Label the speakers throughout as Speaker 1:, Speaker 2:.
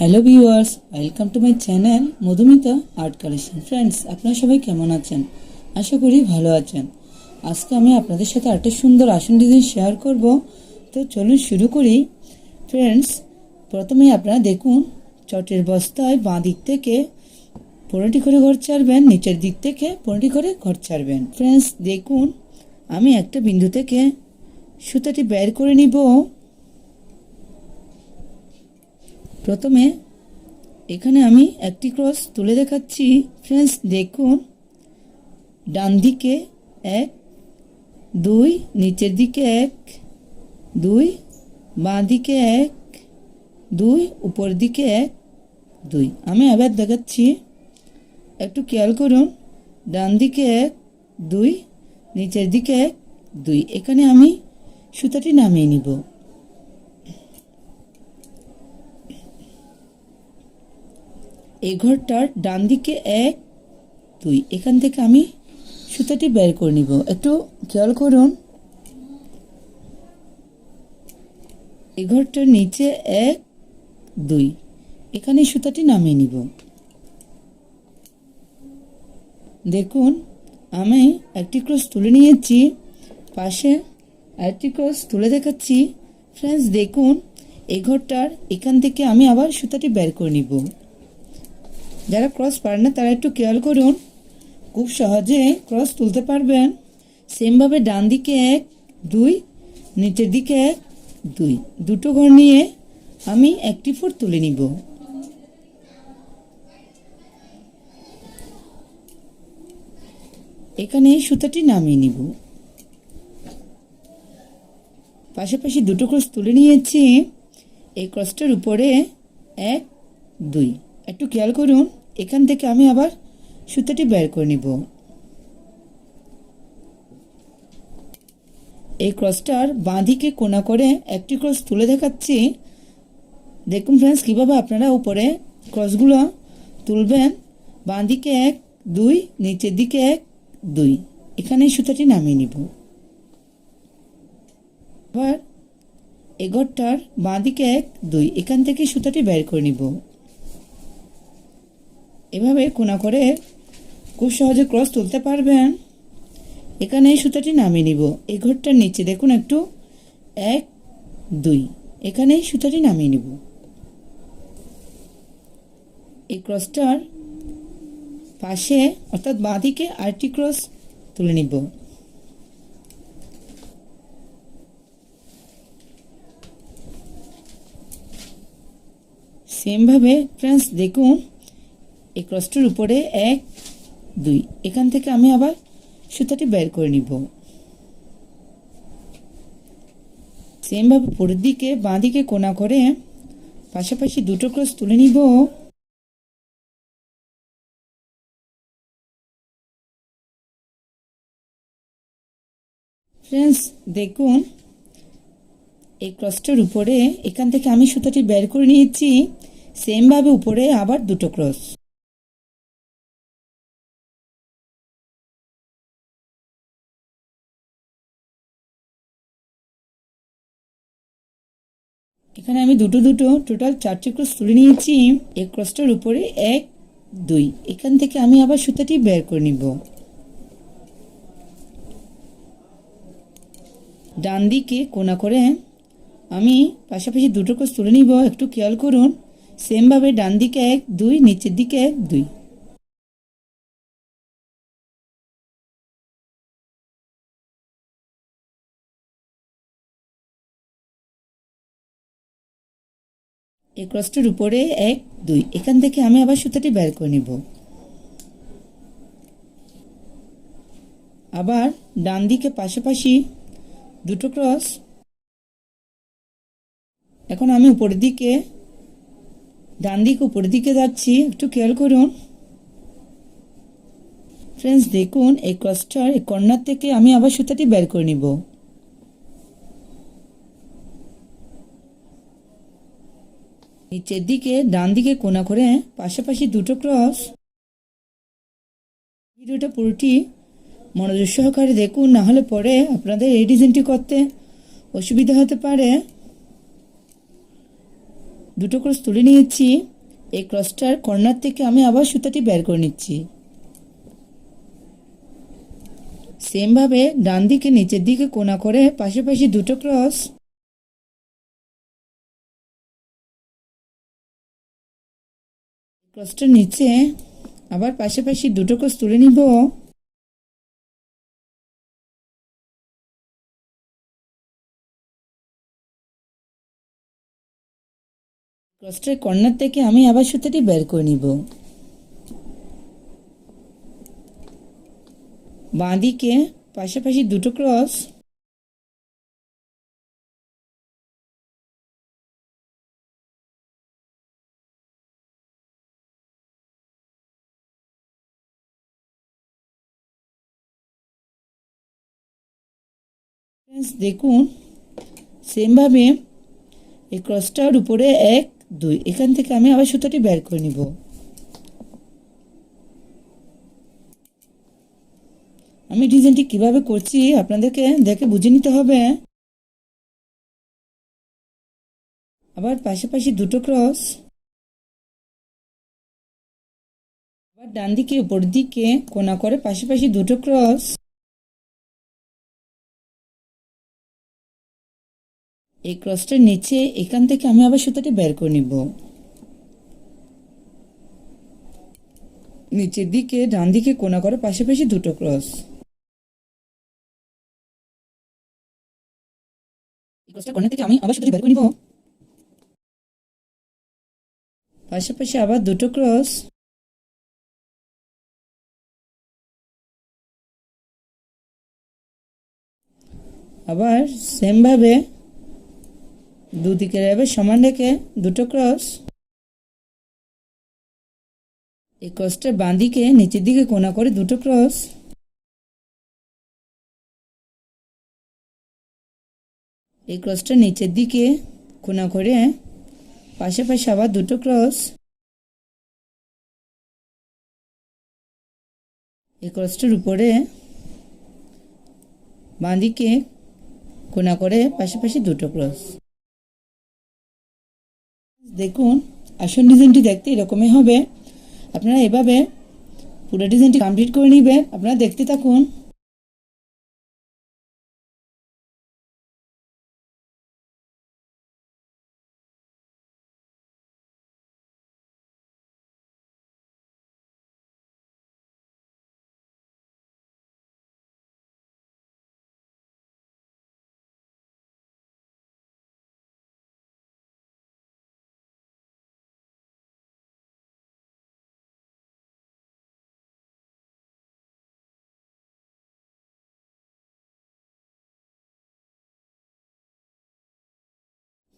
Speaker 1: Hello viewers welcome to my channel Madhumita art collection friends আপনারা সবাই কেমন আছেন? আশা করি ভালো আছেন। আজকে আমি আপনাদের সাথে একটা সুন্দর আসন ডিজাইন শেয়ার করব। তো চলুন শুরু করি। ফ্রেন্ডস প্রথমে আপনারা দেখুন, চটের বস্তায় বাঁ দিক থেকে পনেরোটি করে ঘর ছাড়বেন, নিচের দিক থেকে পনেরোটি করে ঘর ছাড়বেন। ফ্রেন্ডস দেখুন, আমি একটা বিন্দু থেকে সুতাটি বের করে নিব। প্রথমে এখানে আমি একটি ক্রস তুলে দেখাচ্ছি। ফ্রেন্ডস দেখুন। ডান দিকে এক, দুই, নিচের দিকে এক, দুই, বাঁ দিকে এক, দুই উপর দিকে এক, দুই। আমি আবার দেখাচ্ছি। একটু খেয়াল করুন। ডান দিকে এক, দুই, নিচের দিকে এক, দুই। এখানে আমি সুতাটি নামিয়ে নিব। এই ঘরটার ডান দিকে এক, দুই। এখান থেকে আমি সুতাটি বের করে নিব। একটু খেয়াল করুন। এই ঘরটার নিচে এক, দুই। এখানে সুতাটি নামিয়ে নিব। দেখুন, আমি একটি ক্রস তুলে নিয়েছি। পাশে আরেকটি ক্রস তুলে দেখাচ্ছি। ফ্রেন্ডস, দেখুন, এই ঘরটার এখান থেকে আমি আবার সুতাটি বের করে নিব। যারা ক্রস পারে না, তারা একটু খেয়াল করুন। খুব সহজে ক্রস তুলতে পারবেন। সেমভাবে ডান দিকে এক, দুই, নিচের দিকে এক, দুই। দুটো ঘর নিয়ে আমি একটি ফুট তুলে নিব। এখানে সুতাটি নামিয়ে নিব। পাশাপাশি দুটো ক্রস তুলে নিয়েছি। এই ক্রসটার উপরে এক, দুই। একটু খেয়াল করুন। এখান থেকে আমি আবার সুতাটি বের করে নিব। এই ক্রসটার বাঁ দিকে কোনা করে একটি ক্রস তুলে দেখাচ্ছি। দেখুন ফ্রেন্ডস কীভাবে আপনারা উপরে ক্রসগুলো তুলবেন। বাঁ দিকে এক, দুই, নিচের দিকে এক, দুই। এখানে সুতাটি নামিয়ে নিব। আবার এগরটার বাঁ দিকে এক, দুই। এখান থেকে সুতাটি বের করে নিব। এভাবে কোনা করে খুব সহজে ক্রস তুলতে পারবেন। এখানে এই সুতাটি নামিয়ে নিব। এই ঘরটার নিচে দেখুন একটু। এক, দুই। এখানে এই সুতাটি নামিয়ে নিব। এই ক্রসটার পাশে, অর্থাৎ বাঁ দিকে আরেকটি ক্রস তুলে নিব। সেমভাবে ফ্রেন্ডস দেখুন। এই ক্রসটার উপরে এক, দুই। এখান থেকে আমি আবার সুতাটি বের করে নিব। সেমভাবে পরের দিকে বাঁ দিকে কোনা করে পাশাপাশি দুটো ক্রস তুলে নিব। ফ্রেন্ডস, দেখুন, এই ক্রসটার উপরে এখান থেকে আমি সুতাটি বের করে নিয়েছি। সেমভাবে উপরে আবার দুটো ক্রস। এখানে আমি দুটো দুটো টোটাল চারটে ক্রস তুলে নিয়েছি। এই ক্রসটার উপরে এক, দুই। এখান থেকে আমি আবার সুতাটি বের করে নিব। ডান দিকে কোনা করে আমি পাশাপাশি দুটো ক্রস তুলে নিব। একটু খেয়াল করুন সেমভাবে ডান দিকে এক, দুই, নিচের দিকে এক, দুই। এই ক্রসটার উপরে এক, দুই। এখান থেকে আমি আবার সুতাটি বের করে নিব। আবার ডান দিকে পাশাপাশি দুটো ক্রস। এখন আমি উপরের দিকে, ডান দিকে উপরের দিকে যাচ্ছি। একটু খেয়াল করুন। ফ্রেন্ডস দেখুন, এই ক্রসটার এই কর্নার থেকে আমি আবার সুতাটি বের করে নিব। নিচের দিকে, ডান দিকে কোনা করে, পাশাপাশি দুটো ক্রস ভিডিওটা পুরোটি মনোযোগ সহকারে দেখুন, না হলে পরে আপনাদের এই ডিজাইনটি করতে অসুবিধা হতে পারে। দুটো ক্রস তুলে নিয়েছি। এই ক্রসটার কর্নার থেকে আমি আবার সুতাটি বের করে নিচ্ছি। সেমভাবে ডান দিকে, নিচের দিকে কোনা করে, পাশাপাশি দুটো ক্রস ক্রসটার নিচে আবার পাশাপাশি দুটো ক্রস তুলে নিব। ক্রসটার কর্নার থেকে আমি আবার সুতাটি বের করে নিব। বাঁদিকে পাশাপাশি দুটো ক্রস। দেখুন, সেমভাবে এই ক্রসটার উপরে এক, দুই, এখান থেকে আমি আবার সুতাটি বের করে নিব। আমি ডিজাইনটি কীভাবে করছি আপনাদেরকে দেখে বুঝে নিতে হবে। আবার পাশাপাশি দুটো ক্রস আবার ডান দিকে, উপর দিকে, কোনা করে পাশাপাশি দুটো ক্রস এই ক্রসটার নিচে, এখান থেকে আমি আবার সুতাটি বের করে নিব। নিচের দিকে, ডান দিকে, কোনা করে পাশাপাশি দুটো ক্রস আবার বের করে পাশাপাশি আবার দুটো ক্রস আবার সেমভাবে দুদিকে এবার সমান রেখে দুটো ক্রস। এই ক্রসটার বাঁ দিকে, নিচের দিকে কোনা করে দুটো ক্রস। এই ক্রসটা নিচের দিকে কোনা করে, পাশাপাশি আবার দুটো ক্রস। এই ক্রসটার উপরে বাঁ দিকে কোনা করে, পাশাপাশি দুটো ক্রস। দেখুন, আসল ডিজাইনটি দেখতে এরকমই হবে। আপনারা এভাবে পুরো ডিজাইনটি কমপ্লিট করে নেবেন আপনারা দেখতে থাকুন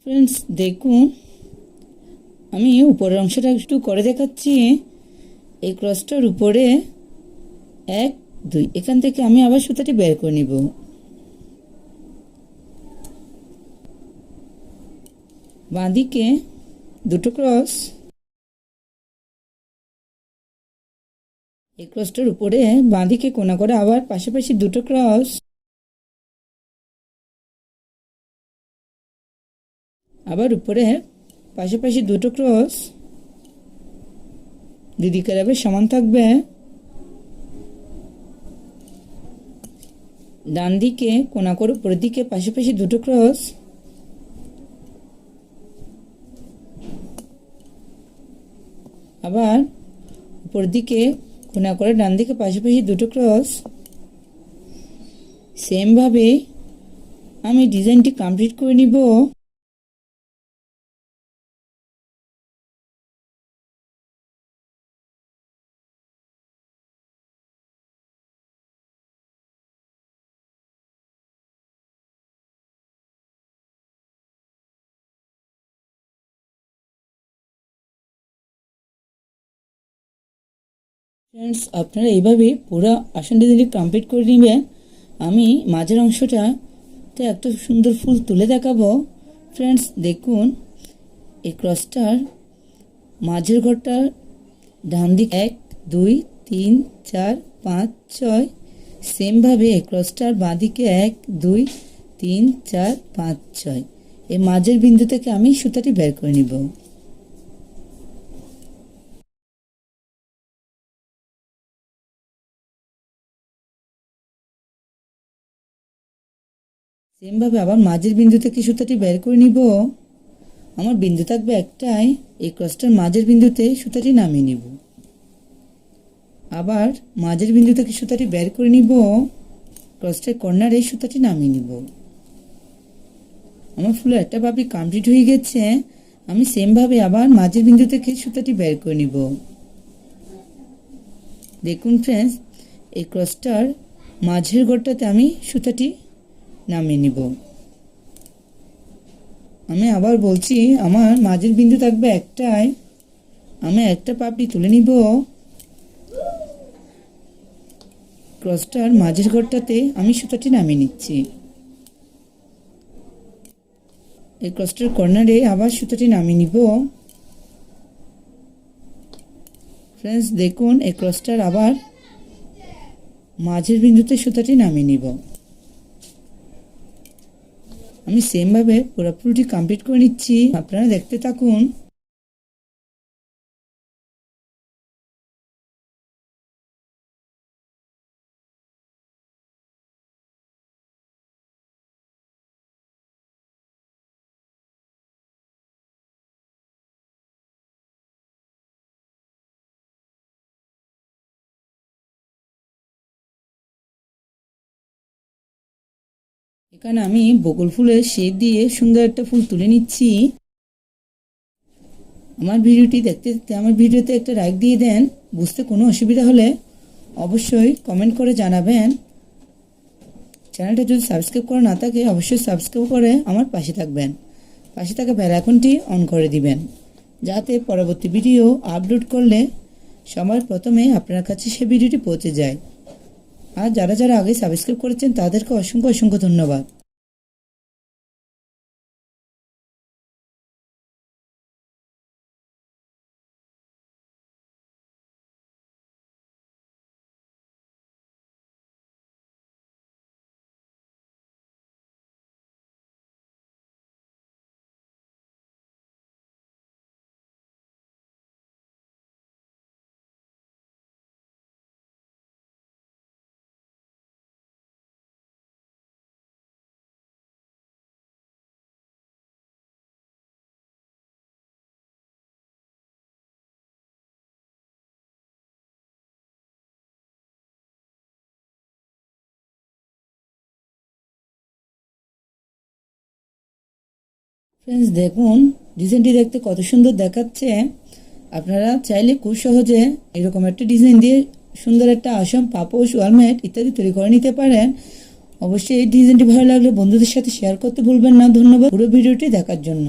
Speaker 1: ফ্রেন্ডস দেখুন, আমি উপরের অংশটা একটু করে দেখাচ্ছি। এই ক্রসটার উপরে এক, দুই, এখান থেকে আমি আবার সুতাটি বের করে নিব। বাঁদিকে দুটো ক্রস। এই ক্রসটার উপরে বাঁদিকে কোনা করে আবার পাশাপাশি দুটো ক্রস। আবার উপরে পাশাপাশি দুটো ক্রস দিদিকে আবার সমান থাকবে ডান দিকে কোনা করে উপরের দিকে পাশাপাশি দুটো ক্রস আবার উপর দিকে কোনা করে ডান দিকে পাশাপাশি দুটো ক্রস সেমভাবে আমি ডিজাইনটি কমপ্লিট করে নিব। ফ্রেন্ডস আপনারা এইভাবে পুরো আসন ডিজাইনটি কমপ্লিট করে নেবেন, আমি মাঝের অংশটাতে একটা সুন্দর ফুল তুলে দেখাবো। ফ্রেন্ডস দেখুন, এই ক্রসটার মাঝের ঘরটার ডান দিক এক, দুই, তিন, চার, পাঁচ, ছয় সেমভাবে এই ক্রসটার বাঁ দিকে এক, দুই, তিন, চার, পাঁচ, ছয়। এই মাঝের বিন্দু থেকে আমি সুতাটি বের করে নিব। সেমভাবে আবার মাঝের বিন্দু থেকে সুতাটি বের করে নিব। আমার বিন্দু থাকবে একটাই, এই ক্রসটার মাঝের বিন্দুতে সুতাটি নামিয়ে নিব। আবার মাঝের বিন্দু থেকে সুতাটি বের করে নিব। ক্রসটার কর্নারে সুতাটি নামিয়ে নিব। আমার ফুলের একটা পাপড়ি কমপ্লিট হয়ে গেছে। আমি সেমভাবে আবার মাঝের বিন্দু থেকে সুতাটি বের করে নিব। দেখুন ফ্রেন্ডস এই ক্রসটার মাঝের ঘরটাতে আমি সুতাটি নামিয়ে নিব। আমি আবার বলছি, আমার মাঝের বিন্দু থাকবে একটাই। আমি একটা পাপড়ি তুলে নিব। ক্রসটার মাঝের ঘরটাতে আমি সুতাটি নামিয়ে নিচ্ছি। এই ক্রসটার কর্নারে আবার সুতাটি নামিয়ে নিব। ফ্রেন্ডস, দেখুন, এই ক্রসটার আবার মাঝের বিন্দুতে সুতাটি নামিয়ে নিব। আমি সেমভাবে পুরোপুরিটি কমপ্লিট করে নিচ্ছি। আপনারা দেখতে থাকুন। এখানে আমি বকুল ফুলের শেপ দিয়ে সুন্দর একটা ফুল তুলে নিচ্ছি। আমার ভিডিওটি দেখতে দেখতে, আমার ভিডিওতে একটা লাইক দিয়ে দেন। বুঝতে কোনো অসুবিধা হলে অবশ্যই কমেন্ট করে জানাবেন। চ্যানেলটা যদি সাবস্ক্রাইব করা না থাকে, অবশ্যই সাবস্ক্রাইব করে আমার পাশে থাকবেন। পাশে থাকা বেল আইকনটি অন করে দিবেন, যাতে পরবর্তী ভিডিও আপলোড করলে সবার প্রথমে আপনার কাছে সে ভিডিওটি পৌঁছে যায়। আর যারা যারা আগে সাবস্ক্রাইব করেছেন তাদেরকে অসংখ্য অসংখ্য ধন্যবাদ। ফ্রেন্ডস দেখুন ডিজাইনটি দেখতে কত সুন্দর দেখাচ্ছে। আপনারা চাইলে খুব সহজে এরকম একটা ডিজাইন দিয়ে সুন্দর একটা আসাম পাপোশ ওয়ালমেট ইত্যাদি তৈরি করে নিতে পারেন। অবশ্যই এই ডিজাইনটি ভালো লাগলে বন্ধুদের সাথে শেয়ার করতে ভুলবেন না। ধন্যবাদ পুরো ভিডিওটি দেখার জন্য।